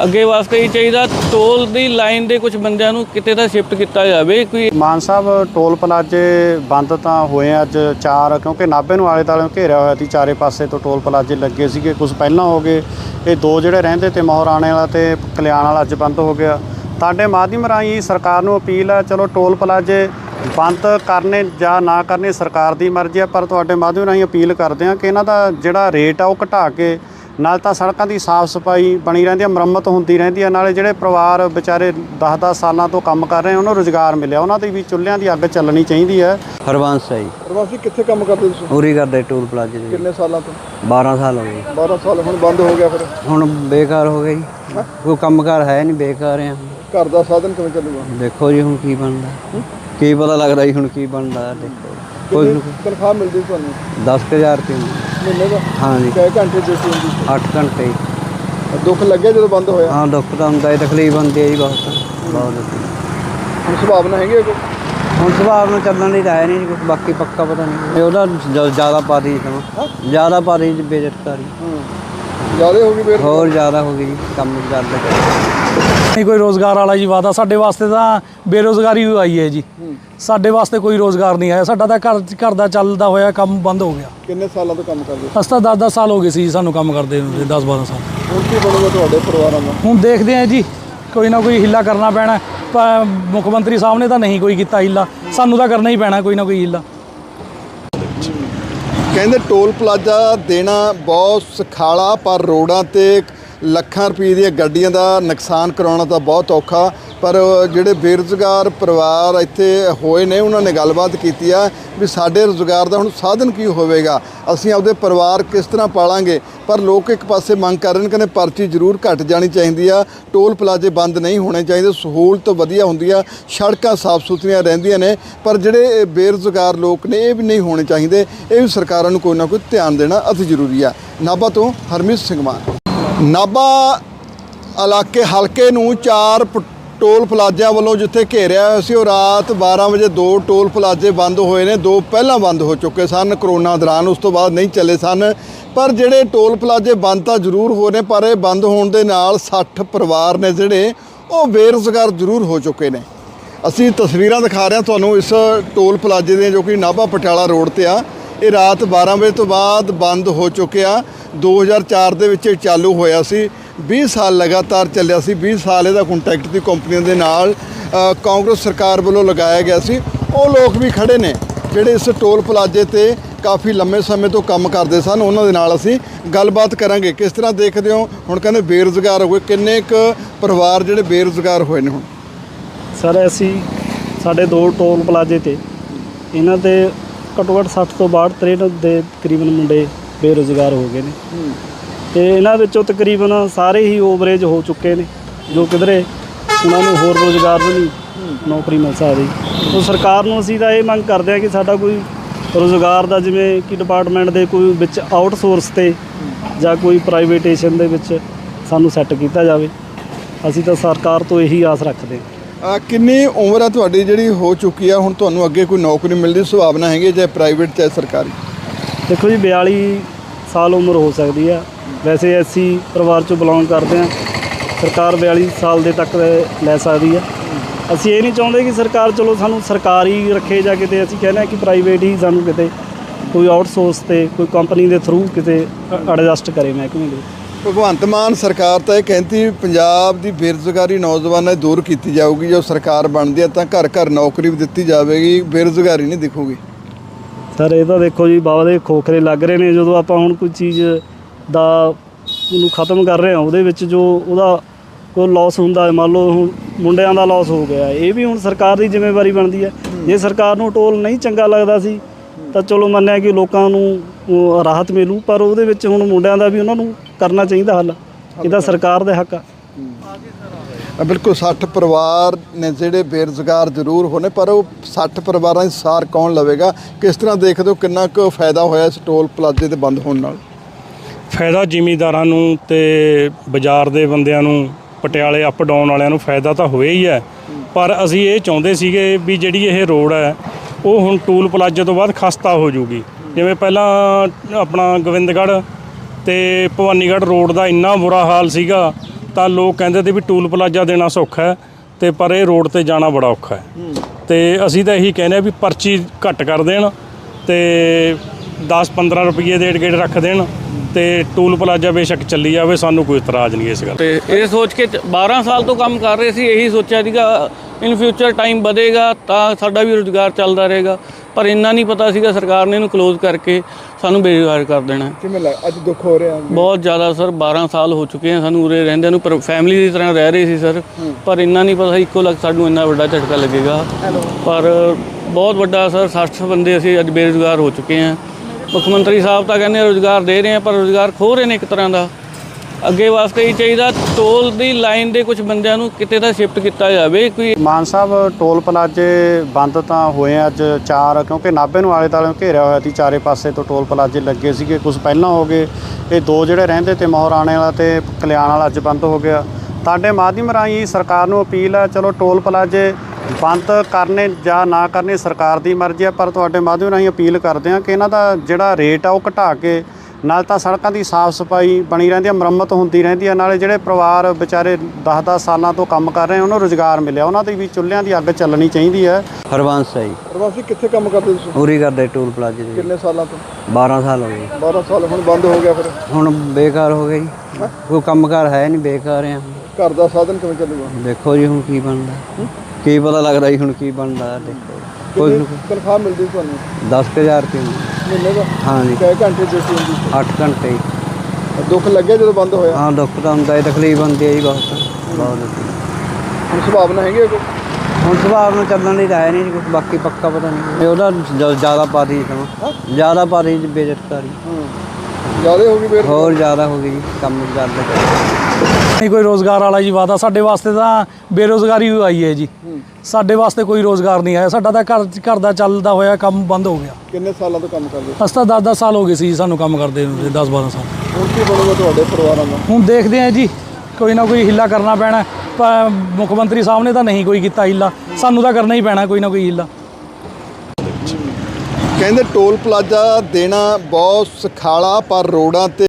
ਅੱਗੇ ਵਾਸਤੇ ਹੀ ਚਾਹੀਦਾ ਟੋਲ ਦੀ ਲਾਈਨ ਦੇ ਕੁਝ ਬੰਦਿਆਂ ਨੂੰ ਕਿਤੇ ਤਾਂ ਸ਼ਿਫਟ ਕੀਤਾ ਜਾਵੇ, ਕੋਈ ਮਾਨ ਸਾਹਿਬ, ਟੋਲ ਪਲਾਜ਼ੇ ਬੰਦ ਤਾਂ ਹੋਏ ਅੱਜ ਚਾਰ, ਕਿਉਂਕਿ ਨਾਭੇ ਨੂੰ ਆਲੇ ਦੁਆਲੇ ਘੇਰਿਆ ਹੋਇਆ ਸੀ, ਚਾਰੇ ਪਾਸੇ ਤੋਂ ਟੋਲ ਪਲਾਜ਼ੇ ਲੱਗੇ ਸੀਗੇ, ਕੁਝ ਪਹਿਲਾਂ ਹੋ ਗਏ। ਇਹ ਦੋ ਜਿਹੜੇ ਰਹਿੰਦੇ ਤੇ ਮੋਹਰਾਣੇ ਵਾਲਾ ਤੇ ਕਲਿਆਣ ਵਾਲਾ ਅੱਜ ਬੰਦ ਹੋ ਗਿਆ। ਤੁਹਾਡੇ ਮਾਧਿਅਮ ਰਾਹੀਂ ਸਰਕਾਰ ਨੂੰ ਅਪੀਲ ਆ, ਚਲੋ ਟੋਲ ਪਲਾਜ਼ੇ ਬੰਦ ਕਰਨੇ ਜਾਂ ਨਾ ਕਰਨੇ ਸਰਕਾਰ ਦੀ ਮਰਜ਼ੀ ਆ, ਪਰ ਤੁਹਾਡੇ ਮਾਧਿਅਮ ਰਾਹੀਂ ਅਪੀਲ ਕਰਦੇ ਹਾਂ ਕਿ ਇਹਨਾਂ ਦਾ ਜਿਹੜਾ ਰੇਟ ਆ ਉਹ ਘਟਾ ਕੇ ਨਾਲ ਤਾਂ ਸੜਕਾਂ ਦੀ ਸਾਫ਼ ਸਫ਼ਾਈ ਬਣੀ ਰਹਿੰਦੀ ਹੈ ਮੁਰੰਮਤ ਹੁੰਦੀ ਰਹਿੰਦੀ ਹੈ ਨਾਲੇ ਜਿਹੜੇ ਪਰਿਵਾਰ ਵਿਚਾਰੇ 10-10 ਸਾਲਾਂ ਤੋਂ ਕੰਮ ਕਰ ਰਹੇ ਉਹਨਾਂ ਨੂੰ ਰੁਜ਼ਗਾਰ ਮਿਲਿਆ ਉਹਨਾਂ ਦੀ ਵੀ ਚੁੱਲ੍ਹਿਆਂ ਦੀ ਅੱਗ ਚੱਲਣੀ ਚਾਹੀਦੀ ਹੈ ਹਰਵੰਸ ਹੈ ਜੀ। ਪ੍ਰਵਾਸੀ ਕਿੱਥੇ ਕੰਮ ਕਰਦੇ ਤੁਸੀਂ? ਪੂਰੀ ਕਰਦੇ ਟੂਲ ਪਲਾਜ਼ੇ ਦੇ। ਕਿੰਨੇ ਸਾਲਾਂ ਤੋਂ? 12 ਸਾਲ ਹੋ ਗਏ। 12 ਸਾਲ ਹੁਣ ਬੰਦ ਹੋ ਗਿਆ ਫਿਰ? ਹੁਣ ਬੇਕਾਰ ਹੋ ਗਏ ਜੀ। ਕੋਈ ਕੰਮਕਾਰ ਹੈ ਨਹੀਂ ਬੇਕਾਰ ਆ ਘਰ ਦਾ ਸਾਧਨ ਕਿਵੇਂ ਚੱਲੂਗਾ? ਦੇਖੋ ਜੀ ਹੁਣ ਕੀ ਬਣਦਾ। ਕੀ ਪਤਾ ਲੱਗਦਾ ਜੀ ਹੁਣ ਕੀ ਬਣਦਾ ਦੇਖੋ। ਕੋਈ ਤਨਖਾਹ ਮਿਲਦੀ ਤੁਹਾਨੂੰ? 10000 ਰੁਪਏ ਮਹੀਨੇ ਦਾ? ਹਾਂ ਜੀ ਕਈ ਘੰਟੇ ਡਿਊਟੀ ਹੁੰਦੀ 8 ਘੰਟੇ। ਦੁੱਖ ਲੱਗਿਆ ਜਦੋਂ ਬੰਦ ਹੋਇਆ? ਹਾਂ ਦੁੱਖ ਤਾਂ ਹੁੰਦਾ ਹੈ ਤਕਲੀਫ ਹੁੰਦੀ ਹੈ ਜੀ ਬਹੁਤ। ਬਹੁਤ ਹੁਣ ਸੁਭਾਵਨਾ ਹੈਗੀ ਹੈ ਕੋਈ? ਹੁਣ ਸੁਭਾਅ ਨੂੰ ਚੱਲਣ ਲਈ ਬਾਕੀ ਪੱਕਾ ਪਤਾ ਨਹੀਂ। ਇਹ ਉਹਦਾ ਜ਼ਿਆਦਾ ਪਾਦੀ ਸਮਾਂ। ਜ਼ਿਆਦਾ ਪਾਦੀ ਬੇਰੁਜ਼ਗਾਰੀ ਜ਼ਿਆਦਾ ਹੋ ਗਈ ਬੇਰ ਹੋਰ ਜ਼ਿਆਦਾ ਹੋ ਗਈ ਜੀ ਕੰਮ ਕਰਦੇ ਨਹੀਂ ਕੋਈ ਰੋਜ਼ਗਾਰ ਵਾਲਾ ਜੀ ਵਾਦਾ। ਸਾਡੇ ਵਾਸਤੇ ਤਾਂ ਬੇਰੋਜ਼ਗਾਰੀ ਹੋਈ ਆਈ ਹੈ ਜੀ। ਸਾਡੇ ਵਾਸਤੇ ਕੋਈ ਰੋਜ਼ਗਾਰ ਨਹੀਂ ਆਇਆ। ਸਾਡਾ ਤਾਂ ਘਰ ਘਰ ਦਾ ਚੱਲਦਾ ਹੋਇਆ ਕੰਮ ਬੰਦ ਹੋ ਗਿਆ। ਕਿੰਨੇ ਸਾਲਾਂ ਤੋਂ ਕੰਮ ਕਰਦੇ ਅਸੀਂ ਤਾਂ 10-10 ਸਾਲ ਹੋ ਗਏ ਸੀ ਜੀ ਸਾਨੂੰ ਕੰਮ ਕਰਦੇ ਨੂੰ 10-12 ਸਾਲ। ਹੁਣ ਕੀ ਬਣੂਗਾ ਤੁਹਾਡੇ ਪਰਿਵਾਰਾਂ ਦਾ ਹੁਣ ਦੇਖਦੇ ਹਾਂ ਜੀ। ਕੋਈ ਨਾ ਕੋਈ ਹਿੱਲਾ ਕਰਨਾ ਪੈਣਾ। ਮੁੱਖ ਮੰਤਰੀ ਸਾਹਿਬ ਨੇ ਤਾਂ ਨਹੀਂ ਕੋਈ ਕੀਤਾ ਹਿੱਲਾ। ਸਾਨੂੰ ਤਾਂ ਕਰਨਾ ਹੀ ਪੈਣਾ ਕੋਈ ਨਾ ਕੋਈ ਹਿੱਲਾ। ਕਹਿੰਦੇ ਟੋਲ ਪਲਾਜ਼ਾ ਦੇਣਾ ਬਹੁਤ ਸਖਾਲਾ ਪਰ ਰੋਡਾਂ ਤੇ ਲੱਖਾਂ ਰੁਪਏ ਦੀਆਂ ਗੱਡੀਆਂ ਦਾ ਨੁਕਸਾਨ ਕਰਾਉਣਾ ਤਾਂ ਬਹੁਤ ਔਖਾ, ਪਰ ਜਿਹੜੇ ਬੇਰੁਜ਼ਗਾਰ ਪਰਿਵਾਰ ਇੱਥੇ ਹੋਏ ਨੇ, ਉਹਨਾਂ ਨੇ ਗੱਲਬਾਤ ਕੀਤੀ ਆ ਵੀ ਸਾਡੇ ਰੁਜ਼ਗਾਰ ਦਾ ਹੁਣ ਸਾਧਨ ਕੀ ਹੋਵੇਗਾ? ਅਸੀਂ ਆਪਦੇ ਪਰਿਵਾਰ ਕਿਸ ਤਰ੍ਹਾਂ ਪਾਲਾਂਗੇ? ਪਰ ਲੋਕ ਇੱਕ ਪਾਸੇ ਮੰਗ ਕਰ ਰਹੇ ਨੇ, ਕਹਿੰਦੇ ਪਰਚੀ ਜ਼ਰੂਰ ਘਟ ਜਾਣੀ ਚਾਹੀਦੀ ਆ, ਟੋਲ ਪਲਾਜ਼ੇ ਬੰਦ ਨਹੀਂ ਹੋਣੇ ਚਾਹੀਦੇ, ਸਹੂਲਤ ਵਧੀਆ ਹੁੰਦੀ ਆ, ਸੜਕਾਂ ਸਾਫ਼ ਸੁਥਰੀਆਂ ਰਹਿੰਦੀਆਂ ਨੇ, ਪਰ ਜਿਹੜੇ ਬੇਰੁਜ਼ਗਾਰ ਲੋਕ ਨੇ, ਇਹ ਵੀ ਨਹੀਂ ਹੋਣੇ ਚਾਹੀਦੇ, ਇਹ ਵੀ ਸਰਕਾਰਾਂ ਨੂੰ ਕੋਈ ਨਾ ਕੋਈ ਧਿਆਨ ਦੇਣਾ ਅਤੀ ਜ਼ਰੂਰੀ ਆ। ਨਾਭਾ ਤੋਂ ਹਰਮੀਤ ਸਿੰਘ ਮਾਨ। ਨਾਭਾ ਇਲਾਕੇ ਹਲਕੇ ਨੂੰ ਚਾਰ ਪ- ਟੋਲ ਪਲਾਜ਼ਿਆਂ ਵੱਲੋਂ ਜਿੱਥੇ ਘੇਰਿਆ ਹੋਇਆ ਸੀ, ਉਹ ਰਾਤ 12 ਵਜੇ ਦੋ ਟੋਲ ਪਲਾਜ਼ੇ ਬੰਦ ਹੋਏ ਨੇ, ਦੋ ਪਹਿਲਾਂ ਬੰਦ ਹੋ ਚੁੱਕੇ ਸਨ, ਕਰੋਨਾ ਦੌਰਾਨ ਉਸ ਤੋਂ ਬਾਅਦ ਨਹੀਂ ਚੱਲੇ ਸਨ। ਪਰ ਜਿਹੜੇ ਟੋਲ ਪਲਾਜ਼ੇ ਬੰਦ ਤਾਂ ਜ਼ਰੂਰ ਹੋਏ ਨੇ, ਪਰ ਇਹ ਬੰਦ ਹੋਣ ਦੇ ਨਾਲ 60 ਪਰਿਵਾਰ ਨੇ ਜਿਹੜੇ, ਉਹ ਬੇਰੁਜ਼ਗਾਰ ਜ਼ਰੂਰ ਹੋ ਚੁੱਕੇ ਨੇ। ਅਸੀਂ ਤਸਵੀਰਾਂ ਦਿਖਾ ਰਹੇ ਹਾਂ ਤੁਹਾਨੂੰ ਇਸ ਟੋਲ ਪਲਾਜ਼ੇ ਦੀਆਂ, ਜੋ ਕਿ ਨਾਭਾ ਪਟਿਆਲਾ ਰੋਡ ਤੇ ਆ। ਇਹ ਰਾਤ 12 ਵਜੇ ਤੋਂ ਬਾਅਦ ਬੰਦ ਹੋ ਚੁੱਕਿਆ 2004 ਦੇ ਵਿੱਚ ਇਹ ਚਾਲੂ ਹੋਇਆ ਸੀ। 20 ਸਾਲ ਲਗਾਤਾਰ ਚੱਲਿਆ ਸੀ। 20 ਸਾਲ ਇਹਦਾ ਕੰਟੈਕਟ ਦੀ ਕੰਪਨੀਆਂ ਦੇ ਨਾਲ ਕਾਂਗਰਸ ਸਰਕਾਰ ਵੱਲੋਂ ਲਗਾਇਆ ਗਿਆ ਸੀ। ਉਹ ਲੋਕ ਵੀ ਖੜੇ ਨੇ, ਜਿਹੜੇ ਇਸ ਟੋਲ ਪਲਾਜ਼ੇ ਤੇ ਕਾਫੀ ਲੰਮੇ ਸਮੇਂ ਤੋਂ ਕੰਮ ਕਰਦੇ ਸਨ, ਉਹਨਾਂ ਦੇ ਨਾਲ ਅਸੀਂ ਗੱਲਬਾਤ ਕਰਾਂਗੇ। ਕਿਸ ਤਰ੍ਹਾਂ ਦੇਖਦੇ ਹੋ? ਹੁਣ ਕਹਿੰਦੇ ਬੇਰੁਜ਼ਗਾਰ ਹੋ ਗਏ। ਕਿੰਨੇ ਕੁ ਪਰਿਵਾਰ ਜਿਹੜੇ ਬੇਰੁਜ਼ਗਾਰ ਹੋਏ ਨੇ ਹੁਣ? ਸਰ, ਅਸੀਂ ਸਾਡੇ ਦੋ ਟੋਲ ਪਲਾਜ਼ੇ ਤੇ, ਇਹਨਾਂ ਤੇ ਘੱਟੋ ਘੱਟ 60 ਤੋਂ 62 63 ਦੇ ਤਕਰੀਬਨ ਮੁੰਡੇ ਬੇਰੁਜ਼ਗਾਰ ਹੋ ਗਏ ਨੇ। ਤੇ ਇਹਨਾਂ ਵਿੱਚੋਂ ਤਕਰੀਬਨ ਸਾਰੇ ਹੀ ਓਵਰੇਜ ਹੋ ਚੁੱਕੇ ਨੇ, ਜੋ ਕਿਧਰੇ ਉਹਨਾਂ ਨੂੰ ਹੋਰ ਰੋਜ਼ਗਾਰ ਵੀ ਨਹੀਂ ਨੌਕਰੀ ਮਿਲ ਸਕਦੀ। ਉਹ ਸਰਕਾਰ ਨੂੰ ਅਸੀਂ ਤਾਂ ਇਹ ਮੰਗ ਕਰਦੇ ਹਾਂ ਕਿ ਸਾਡਾ ਕੋਈ ਰੋਜ਼ਗਾਰ ਦਾ ਜਿਵੇਂ ਕਿ ਡਿਪਾਰਟਮੈਂਟ ਦੇ ਕੋਈ ਵਿੱਚ ਆਊਟਸੋਰਸ ਤੇ ਜਾਂ ਕੋਈ ਪ੍ਰਾਈਵੇਟੇਸ਼ਨ ਦੇ ਵਿੱਚ ਸਾਨੂੰ ਸੈੱਟ ਕੀਤਾ ਜਾਵੇ। ਅਸੀਂ ਤਾਂ ਸਰਕਾਰ ਤੋਂ ਇਹੀ ਆਸ ਰੱਖਦੇ ਹਾਂ। ਕਿੰਨੀ ਉਮਰ ਆ ਤੁਹਾਡੀ ਜਿਹੜੀ ਹੋ ਚੁੱਕੀ ਆ? ਹੁਣ ਤੁਹਾਨੂੰ ਅੱਗੇ ਕੋਈ ਨੌਕਰੀ ਮਿਲਣ ਦੀ ਸੰਭਾਵਨਾ ਹੈਗੀ ਚਾਹੇ ਪ੍ਰਾਈਵੇਟ ਚਾਹੇ ਸਰਕਾਰੀ? ਦੇਖੋ ਜੀ 42 ਸਾਲ ਉਮਰ ਹੋ ਸਕਦੀ ਆ। ਵੈਸੇ ਐਸੀ ਪਰਿਵਾਰ ਚੋਂ ਬਿਲੋਂਗ ਕਰਦੇ ਆ। ਸਰਕਾਰ 42 ਸਾਲ ਦੇ ਤੱਕ ਲੈ ਸਕਦੀ ਆ। ਅਸੀਂ ਇਹ ਨਹੀਂ ਚਾਹੁੰਦੇ ਕਿ ਸਰਕਾਰ ਚਲੋ ਸਾਨੂੰ ਸਰਕਾਰੀ ਰੱਖੇ ਜਾਂ ਕਿਤੇ। ਅਸੀਂ ਕਹਿੰਦੇ ਆ ਕਿ ਪ੍ਰਾਈਵੇਟ ਹੀ ਸਾਨੂੰ ਕਿਤੇ ਕੋਈ ਆਊਟਸੋਰਸ ਤੇ ਕੋਈ ਕੰਪਨੀ ਦੇ ਥਰੂ ਕਿਤੇ ਐਡਜਸਟ ਕਰੇ ਮਹਿਕਮੇ ਦੇ। ਭਗਵੰਤ ਮਾਨ ਸਰਕਾਰ ਤਾਂ ਇਹ ਕਹਿੰਦੀ ਪੰਜਾਬ ਦੀ ਬੇਰੁਜ਼ਗਾਰੀ ਨੌਜਵਾਨਾਂ ਦੀ ਦੂਰ ਕੀਤੀ ਜਾਊਗੀ, ਜੋ ਸਰਕਾਰ ਬਣਦੀ ਹੈ ਤਾਂ ਘਰ ਘਰ ਨੌਕਰੀ ਵੀ ਦਿੱਤੀ ਜਾਵੇਗੀ, ਬੇਰੁਜ਼ਗਾਰੀ ਨਹੀਂ ਦਿਖੂਗੀ। ਸਰ, ਇਹ ਤਾਂ ਦੇਖੋ ਜੀ, ਬਾਬਾ ਦੇ ਖੋਖਰੇ ਲੱਗ ਰਹੇ ਨੇ, ਜਦੋਂ ਆਪਾਂ ਹੁਣ ਕੋਈ ਚੀਜ਼ ਦਾ ਉਹਨੂੰ ਖਤਮ ਕਰ ਰਹੇ ਹਾਂ, ਉਹਦੇ ਵਿੱਚ ਜੋ ਉਹਦਾ ਕੋਈ ਲਾਸ ਹੁੰਦਾ ਮੰਨ ਲਓ ਹੁਣ ਮੁੰਡਿਆਂ ਦਾ ਲਾਸ ਹੋ ਗਿਆ, ਇਹ ਵੀ ਹੁਣ ਸਰਕਾਰ ਦੀ ਜ਼ਿੰਮੇਵਾਰੀ ਬਣਦੀ ਹੈ। ਜੇ ਸਰਕਾਰ ਨੂੰ ਟੋਲ ਨਹੀਂ ਚੰਗਾ ਲੱਗਦਾ ਸੀ, ਤਾਂ ਚਲੋ ਮੰਨਿਆ ਕਿ ਲੋਕਾਂ ਨੂੰ ਰਾਹਤ ਮਿਲੂ, ਪਰ ਉਹਦੇ ਵਿੱਚ ਹੁਣ ਮੁੰਡਿਆਂ ਦਾ ਵੀ ਉਹਨਾਂ ਨੂੰ ਕਰਨਾ ਚਾਹੀਦਾ ਹੱਲ। ਇਹ ਤਾਂ ਸਰਕਾਰ ਦੇ ਹੱਕ ਆ। ਬਿਲਕੁਲ 60 ਪਰਿਵਾਰ ਨੇ ਜਿਹੜੇ ਬੇਰੁਜ਼ਗਾਰ ਜ਼ਰੂਰ ਹੋਣੇ ਪਰ ਉਹ 60 ਪਰਿਵਾਰਾਂ ਦੀ ਸਾਰ ਕੌਣ ਲਵੇਗਾ? ਕਿਸ ਤਰ੍ਹਾਂ ਦੇਖਦੇ ਹੋ ਕਿੰਨਾ ਕੁ ਫਾਇਦਾ ਹੋਇਆ ਇਸ ਟੋਲ ਪਲਾਜ਼ੇ ਦੇ ਬੰਦ ਹੋਣ ਨਾਲ? ਫਾਇਦਾ ਜ਼ਿਮੀਂਦਾਰਾਂ ਨੂੰ ਤੇ ਬਾਜ਼ਾਰ ਦੇ ਬੰਦਿਆਂ ਨੂੰ ਪਟਿਆਲੇ ਅਪ ਡਾਊਨ ਵਾਲਿਆਂ ਨੂੰ ਫਾਇਦਾ ਤਾਂ ਹੋਇਆ ਹੀ ਹੈ। ਪਰ ਅਸੀਂ ਇਹ ਚਾਹੁੰਦੇ ਸੀਗੇ ਵੀ ਜਿਹੜੀ ਇਹ ਰੋਡ ਹੈ ਉਹ ਹੁਣ ਟੂਲ ਪਲਾਜ਼ੇ ਤੋਂ ਬਾਅਦ ਖਸਤਾ ਹੋ ਜੂਗੀ। ਜਿਵੇਂ ਪਹਿਲਾਂ ਆਪਣਾ ਗੋਬਿੰਦਗੜ੍ਹ ਤੇ ਭਵਾਨੀਗੜ੍ਹ ਰੋਡ ਦਾ ਇੰਨਾ ਬੁਰਾ ਹਾਲ ਸੀਗਾ, ਤਾਂ ਲੋਕ ਕਹਿੰਦੇ ਤੇ ਵੀ ਟੂਲ ਪਲਾਜ਼ਾ ਦੇਣਾ ਸੌਖਾ ਹੈ ਤੇ ਪਰ ਇਹ ਰੋਡ ਤੇ ਜਾਣਾ ਬੜਾ ਔਖਾ ਹੈ। ਤੇ ਅਸੀਂ ਤਾਂ ਇਹੀ ਕਹਿੰਦੇ ਆ ਵੀ ਪਰਚੀ ਘੱਟ ਕਰ ਦੇਣ ਤੇ 10-15 ਰੁਪਏ ਦੇ ਗੇੜ ਰੱਖ ਦੇਣ ਤੇ ਟੂਲ ਪਲਾਜ਼ਾ ਬੇਸ਼ੱਕ ਚੱਲੀ ਜਾਵੇ, ਸਾਨੂੰ ਕੋਈ ਇਤਰਾਜ਼ ਨਹੀਂ ਇਸ ਗੱਲ ਤੇ। ਇਹ ਸੋਚ ਕੇ ਚ- 12 ਸਾਲ ਤੋਂ ਕੰਮ ਕਰ ਰਹੇ ਸੀ, ਇਹੀ ਸੋਚਿਆ ਸੀਗਾ ਇਨ ਫਿਊਚਰ ਟਾਈਮ ਵਧੇਗਾ ਤਾਂ ਸਾਡਾ ਵੀ ਰੋਜ਼ਗਾਰ ਚੱਲਦਾ ਰਹੇਗਾ। ਪਰ ਇੰਨਾ ਨਹੀਂ ਪਤਾ ਸੀਗਾ ਸਰਕਾਰ ਨੇ ਇਹਨੂੰ ਕਲੋਜ਼ ਕਰਕੇ ਸਾਨੂੰ ਬੇਰੁਜ਼ਗਾਰ ਕਰ ਦੇਣਾ। ਕਿਵੇਂ ਲੱਗ ਅੱਜ ਦੁੱਖ ਹੋ ਰਿਹਾ? ਬਹੁਤ ਜ਼ਿਆਦਾ ਸਰ 12 ਸਾਲ ਹੋ ਚੁੱਕੇ ਆ ਸਾਨੂੰ ਉਰੇ ਰਹਿੰਦਿਆਂ ਨੂੰ ਪਰ ਫੈਮਿਲੀ ਦੀ ਤਰ੍ਹਾਂ ਰਹਿ ਰਹੇ ਸੀ ਸਰ। ਪਰ ਇੰਨਾ ਨਹੀਂ ਪਤਾ ਸੀ ਇੱਕੋ ਲੱਖ ਸਾਨੂੰ ਇੰਨਾ ਵੱਡਾ ਝਟਕਾ ਲੱਗੇਗਾ। ਪਰ ਬਹੁਤ ਵੱਡਾ ਸਰ 60 ਬੰਦੇ ਅਸੀਂ ਅੱਜ ਬੇਰੁਜ਼ਗਾਰ ਹੋ ਚੁੱਕੇ ਆ। ਮੁੱਖ ਮੰਤਰੀ ਸਾਹਿਬ ਤਾਂ ਕਹਿੰਦੇ ਰੋਜ਼ਗਾਰ ਦੇ ਰਹੇ ਆ ਪਰ ਰੋਜ਼ਗਾਰ ਖੋ ਰਹੇ ਨੇ ਇੱਕ ਤਰ੍ਹਾਂ ਦਾ। ਅੱਗੇ ਵਾਸਤੇ ਹੀ ਚਾਹੀਦਾ, ਟੋਲ ਦੀ ਲਾਈਨ ਦੇ ਕੁਝ ਬੰਦਿਆਂ ਨੂੰ ਕਿਤੇ ਤਾਂ ਸ਼ਿਫਟ ਕੀਤਾ ਜਾਵੇ, ਕੋਈ ਮਾਨ ਸਾਹਿਬ, ਟੋਲ ਪਲਾਜ਼ੇ ਬੰਦ ਤਾਂ ਹੋਏ ਆ ਅੱਜ ਚਾਰ, ਕਿਉਂਕਿ ਨਾਭੇ ਨੂੰ ਆਲੇ ਦੁਆਲੇ ਘੇਰਿਆ ਹੋਇਆ ਸੀ, ਚਾਰੇ ਪਾਸੇ ਤੋਂ ਟੋਲ ਪਲਾਜ਼ੇ ਲੱਗੇ ਸੀਗੇ ਕੁਝ ਪਹਿਲਾਂ ਹੋ ਗਏ। ਇਹ ਦੋ ਜਿਹੜੇ ਰਹਿੰਦੇ ਤੇ ਮੋਹਰਾਣੇ ਵਾਲਾ ਤੇ ਕਲਿਆਣ ਵਾਲਾ ਅੱਜ ਬੰਦ ਹੋ ਗਿਆ। ਤੁਹਾਡੇ ਮਾਧਿਅਮ ਰਾਹੀਂ ਸਰਕਾਰ ਨੂੰ ਅਪੀਲ ਆ ਚਲੋ ਟੋਲ ਪਲਾਜ਼ੇ ਬੰਦ ਕਰਨੇ ਜਾਂ ਨਾ ਕਰਨੇ ਸਰਕਾਰ ਦੀ ਮਰਜ਼ੀ ਆ ਪਰ ਤੁਹਾਡੇ ਮਾਧਿਅਮ ਰਾਹੀਂ ਅਪੀਲ ਕਰਦੇ ਹਾਂ ਕਿ ਇਹਨਾਂ ਦਾ ਜਿਹੜਾ ਰੇਟ ਆ ਉਹ ਘਟਾ ਕੇ ਨਾਲ ਤਾਂ ਸੜਕਾਂ ਦੀ ਸਾਫ਼ ਸਫ਼ਾਈ ਬਣੀ ਰਹਿੰਦੀ ਹੈ ਮੁਰੰਮਤ ਹੁੰਦੀ ਰਹਿੰਦੀ ਹੈ ਨਾਲੇ ਜਿਹੜੇ ਪਰਿਵਾਰ ਵਿਚਾਰੇ 10-10 ਸਾਲਾਂ ਤੋਂ ਕੰਮ ਕਰ ਰਹੇ ਉਹਨਾਂ ਨੂੰ ਰੁਜ਼ਗਾਰ ਮਿਲਿਆ ਉਹਨਾਂ ਦੀ ਵੀ ਚੁੱਲ੍ਹਿਆਂ ਦੀ ਅੱਗ ਚੱਲਣੀ ਚਾਹੀਦੀ ਹੈ ਹਰਵੰਸ ਹੈ ਜੀ। ਪ੍ਰਵਾਸੀ ਕਿੱਥੇ ਕੰਮ ਕਰਦੇ ਤੁਸੀਂ? ਪੂਰੀ ਕਰਦੇ ਟੂਲ ਪਲਾਜ਼ੇ ਦੇ ਕਿੰਨੇ ਸਾਲਾਂ ਤੋਂ? 12 ਸਾਲ ਹੋ ਗਏ। 12 ਸਾਲ ਹੁਣ ਬੰਦ ਹੋ ਗਿਆ ਫਿਰ? ਹੁਣ ਬੇਕਾਰ ਹੋ ਗਏ ਜੀ। ਕੋਈ ਕੰਮਕਾਰ ਹੈ ਨਹੀਂ ਬੇਕਾਰ ਆ। ਘਰ ਦਾ ਸਾਧਨ ਕਿਵੇਂ ਚੱਲੂਗਾ? ਦੇਖੋ ਜੀ ਹੁਣ ਕੀ ਬਣਦਾ। ਕੀ ਪਤਾ ਲੱਗਦਾ ਜੀ ਹੁਣ ਕੀ ਬਣਦਾ ਦੇਖੋ। ਕਿੰਨੀ ਤਨਖਾਹ ਮਿਲਦੀ ਤੁਹਾਨੂੰ? 10000 ਰੁਪਏ। ਮਹੀਨੇ ਦਾ ਹਾਂ ਜੀ ਕਈ ਘੰਟੇ ਡਿਊਟੀ ਹੁੰਦੀ? 8 ਘੰਟੇ। ਜੀ। ਦੁੱਖ ਲੱਗਿਆ ਜਦੋਂ ਬੰਦ ਹੋਇਆ? ਹਾਂ ਦੁੱਖ ਤਾਂ ਹੁੰਦਾ ਹੈ ਤਕਲੀਫ ਹੁੰਦੀ ਹੈ ਜੀ ਬਹੁਤ। ਬਹੁਤ ਹੁਣ ਸੁਭਾਵਨਾ ਹੈਗੀ ਹੈ ਕੋਈ? ਹੁਣ ਸੁਭਾਅ ਨੂੰ ਚੱਲਣ ਲਈ ਤਾਂ ਹੈ ਨਹੀਂ ਜੀ ਕੁਛ ਬਾਕੀ ਪੱਕਾ ਪਤਾ ਨਹੀਂ। ਇਹ ਉਹਦਾ ਜ਼ਿਆਦਾ ਪਾਦੀ ਸਮਾਂ। ਜ਼ਿਆਦਾ ਜ਼ਿਆਦਾ ਹੋ ਗਈ ਹੋਰ ਜ਼ਿਆਦਾ ਹੋ ਗਈ ਜੀ ਕੰਮ ਜ਼ਿਆਦਾ ਨਹੀਂ ਕੋਈ ਰੋਜ਼ਗਾਰ ਵਾਲਾ ਜੀ ਵਾਦਾ। ਸਾਡੇ ਵਾਸਤੇ ਤਾਂ ਬੇਰੋਜ਼ਗਾਰੀ ਹੋਈ ਆਈ ਹੈ ਜੀ। ਸਾਡੇ ਵਾਸਤੇ ਕੋਈ ਰੋਜ਼ਗਾਰ ਨਹੀਂ ਆਇਆ। ਸਾਡਾ ਤਾਂ ਘਰ ਘਰ ਦਾ ਚੱਲਦਾ ਹੋਇਆ ਕੰਮ ਬੰਦ ਹੋ ਗਿਆ। ਕਿੰਨੇ ਸਾਲਾਂ ਤੋਂ ਕੰਮ ਕਰਦੇ? ਅਸੀਂ ਤਾਂ 10-10 ਸਾਲ ਹੋ ਗਏ ਸੀ ਸਾਨੂੰ ਕੰਮ ਕਰਦੇ ਨੂੰ 10-12 ਸਾਲ। ਹੁਣ ਕੀ ਬਣੂਗਾ ਤੁਹਾਡੇ ਪਰਿਵਾਰਾਂ ਦਾ? ਹੁਣ ਦੇਖਦੇ ਹਾਂ ਜੀ। ਕੋਈ ਨਾ ਕੋਈ ਹਿੱਲਾ ਕਰਨਾ ਪੈਣਾ। ਪਰ ਮੁੱਖ ਮੰਤਰੀ ਸਾਹਿਬ ਨੇ ਤਾਂ ਨਹੀਂ ਕੋਈ ਕੀਤਾ ਹਿੱਲਾ। ਸਾਨੂੰ ਤਾਂ ਕਰਨਾ ਹੀ ਪੈਣਾ ਕੋਈ ਨਾ ਕੋਈ ਹਿੱਲਾ। ਕਹਿੰਦੇ ਟੋਲ ਪਲਾਜ਼ਾ ਦੇਣਾ ਬਹੁਤ ਸਖਾਲਾ ਪਰ ਰੋਡਾਂ ਤੇ